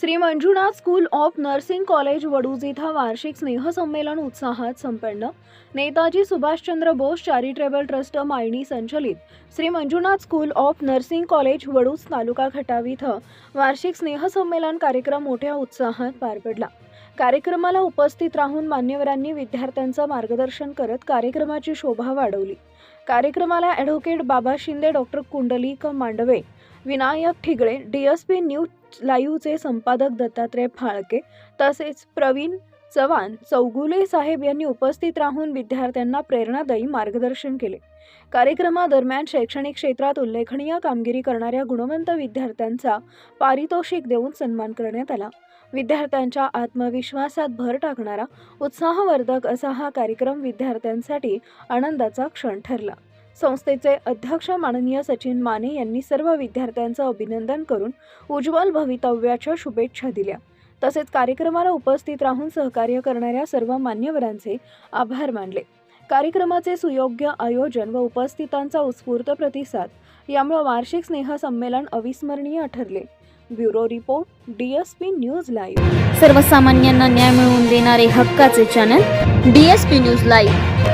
Shri Manjunath school of nursing college Vaduj इथं वार्षिक स्नेहसंमेलन उत्साहात संपन्न. नेताजी सुभाषचंद्र बोस चॅरिटेबल ट्रस्ट मायणी संचलित. Shri Manjunath school of nursing college Vaduj taluka Khatav इथं वार्षिक स्नेहसंमेलन कार्यक्रम मोठ्या उत्साहात पार पडला. कार्यक्रमाला उपस्थित राहून मान्यवरांनी विद्यार्थ्यांचं मार्गदर्शन करत कार्यक्रमाची शोभा वाढवली. कार्यक्रमाला advocate Baba Shinde doctor Kundalik Mandave Vinayak Thigale D S P news लाईव्हचे संपादक दत्तात्रय फाळके तसेच प्रवीण चव्हाण चौगुले साहेब यांनी उपस्थित राहून विद्यार्थ्यांना प्रेरणादायी मार्गदर्शन केले. कार्यक्रमादरम्यान शैक्षणिक क्षेत्रात उल्लेखनीय कामगिरी करणाऱ्या गुणवंत विद्यार्थ्यांचा पारितोषिक देऊन सन्मान करण्यात आला. विद्यार्थ्यांच्या आत्मविश्वासात भर टाकणारा उत्साहवर्धक असा हा कार्यक्रम विद्यार्थ्यांसाठी आनंदाचा क्षण ठरला. संस्थेचे अध्यक्ष माननीय सचिन माने यांनी सर्व विद्यार्थ्यांचं अभिनंदन करून उज्ज्वल भवितव्याच्या शुभेच्छा दिल्या. तसेच कार्यक्रमाला उपस्थित राहून सहकार्य करणाऱ्या सर्व मान्यवरांचे आभार मानले. कार्यक्रमाचे सुयोग्य आयोजन व उपस्थितांचा उत्स्फूर्त प्रतिसाद यामुळे वार्षिक स्नेहसंमेलन अविस्मरणीय ठरले. Bureau report DSP news live. सर्वसामान्यांना न्याय मिळवून देणारे हक्काचे channel D S P news live.